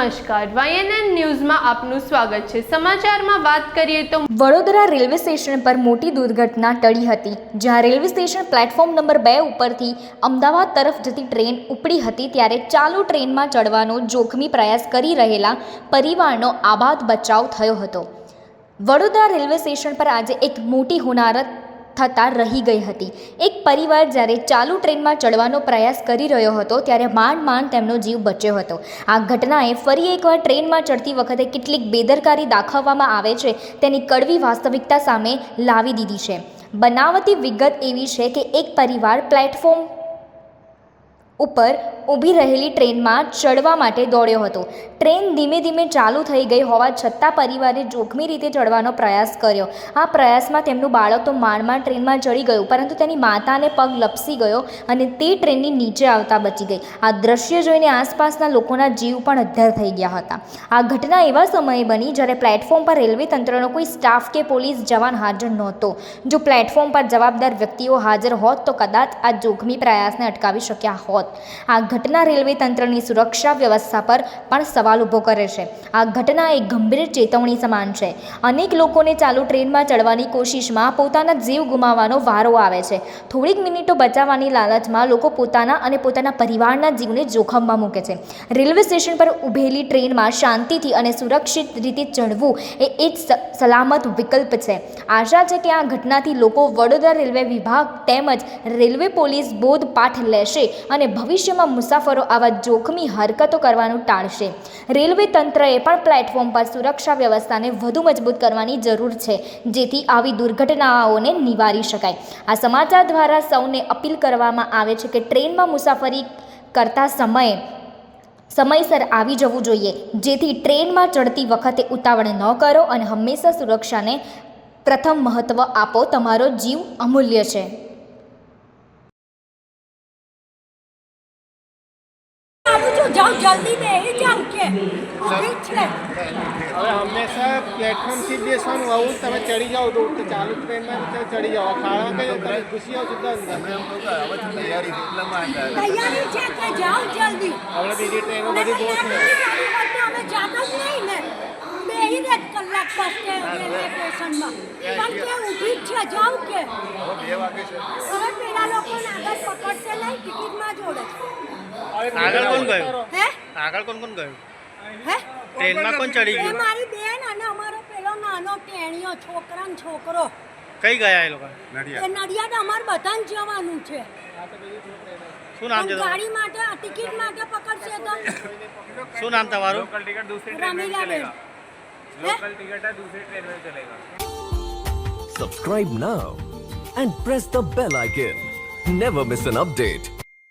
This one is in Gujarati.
નમસ્કાર. વાયએનએન ન્યૂઝમાં આપનું સ્વાગત છે. સમાચારમાં વાત કરીએ તો વડોદરા રેલવે સ્ટેશન પર મોટી દુર્ઘટના ટળી હતી, જ્યાં રેલવે સ્ટેશન પ્લેટફોર્મ નંબર બે ઉપરથી અમદાવાદ તરફ જતી ટ્રેન ઉપડી હતી, ત્યારે ચાલુ ટ્રેનમાં ચડવાનો જોખમી પ્રયાસ કરી રહેલા પરિવારનો આબાદ બચાવ થયો હતો. વડોદરા રેલવે સ્ટેશન પર આજે એક મોટી હોનારત થતાં રહી ગઈ હતી. એક પરિવાર જ્યારે ચાલુ ટ્રેનમાં ચડવાનો પ્રયાસ કરી રહ્યો હતો, ત્યારે માંડ માંડ તેમનો જીવ બચ્યો હતો. આ ઘટનાએ ફરી એકવાર ટ્રેનમાં ચડતી વખતે કેટલીક બેદરકારી દાખવવામાં આવે છે, તેની કડવી વાસ્તવિકતા સામે લાવી દીધી છે. બનાવતી વિગત એવી છે કે એક પરિવાર પ્લેટફોર્મ ઉપર ઊભી રહેલી ટ્રેનમાં ચડવા માટે દોડ્યો હતો. ટ્રેન ધીમે ધીમે ચાલુ થઈ ગઈ હોવા છતાં પરિવારે જોખમી રીતે ચડવાનો પ્રયાસ કર્યો. આ પ્રયાસમાં તેમનું બાળક તો માંડ માંડ ટ્રેનમાં ચડી ગયું, પરંતુ તેની માતાને પગ લપસી ગયો અને તે ટ્રેનની નીચે આવતા બચી ગઈ. આ દ્રશ્ય જોઈને આસપાસના લોકોના જીવ પણ અદ્ધર થઈ ગયા હતા. આ ઘટના એવા સમયે બની જ્યારે પ્લેટફોર્મ પર રેલવે તંત્રનો કોઈ સ્ટાફ કે પોલીસ જવાન હાજર નહોતો. જો પ્લેટફોર્મ પર જવાબદાર વ્યક્તિઓ હાજર હોત તો કદાચ આ જોખમી પ્રયાસને અટકાવી શક્યા હોત. આ ઘટના રેલવે તંત્રની સુરક્ષા વ્યવસ્થા પર પણ સવાલ ઊભો કરે છે. આ ઘટના એક ગંભીર ચેતવણી સમાન છે. અનેક લોકોને ચાલુ ટ્રેનમાં ચડવાની કોશિશમાં પોતાના જીવ ગુમાવવાનો વારો આવે છે. થોડીક મિનિટો બચાવવાની લાલચમાં લોકો પોતાના અને પોતાના પરિવારના જીવને જોખમમાં મૂકે છે. રેલવે સ્ટેશન પર ઊભેલી ટ્રેનમાં શાંતિથી અને સુરક્ષિત રીતે ચડવું એ એક સલામત વિકલ્પ છે. આશા છે કે આ ઘટનાથી લોકો વડોદરા રેલવે વિભાગ તેમજ રેલવે પોલીસ બોધપાઠ લેશે અને ભવિષ્યમાં મુસાફરો આવા જોખમી હરકતો કરવાનું ટાળશે. રેલવે તંત્રએ પણ પ્લેટફોર્મ પર સુરક્ષા વ્યવસ્થાને વધુ મજબૂત કરવાની જરૂર છે, જેથી આવી દુર્ઘટનાઓને નિવારી શકાય. આ સમાચાર દ્વારા સૌને અપીલ કરવામાં આવે છે કે ટ્રેનમાં મુસાફરી કરતા સમયે સમયસર આવી જવું જોઈએ, જેથી ટ્રેનમાં ચડતી વખતે ઉતાવળ ન કરો અને હંમેશા સુરક્ષાને પ્રથમ મહત્ત્વ આપો. તમારો જીવ અમૂલ્ય છે. જાઉં જલ્દી બેસી જાઉં કે. ઊભી છે. હવે હંમેશા પ્લેટફોર્મથી જ બેસવાનું આવું તમે ચડી જાઓ તો તો ચાલુ ટ્રેનમાં તમે ચડી જાઓ. ખાડા કઈ તમે ઘૂસી જાઓ સીધા અંદર. તૈયારી છે કે જાઓ જલ્દી. હવે બીજી ટ્રેનો ને બધી બહુ છે. અમે જાતા જ નહીં ને. બેસી જ કલાક પાસે રેલવે સ્ટેશનમાં. પણ કે ઊભી છે જાઉં કે. હવે પેલા લોકો આગળ પકડશે જોડે આગળ કોણ ગયું? હે? આગળ કોણ કોણ ગયું? હે? ટ્રેનમાં કોણ ચડી ગયું? મારી બેન અને અમારો પેલો નાનો ટેણીયો છોકરા ને છોકરો. કઈ ગયા એ લોકો? એ નડિયાદ અમારે બધાને જવાનું છે. શું નામ છે ગાડી માટે આ ટિકિટ માટે પકડશે તો? શું નામ તમારું? Ramilaben. ચલેગા. Subscribe now and press the bell icon Never miss an update.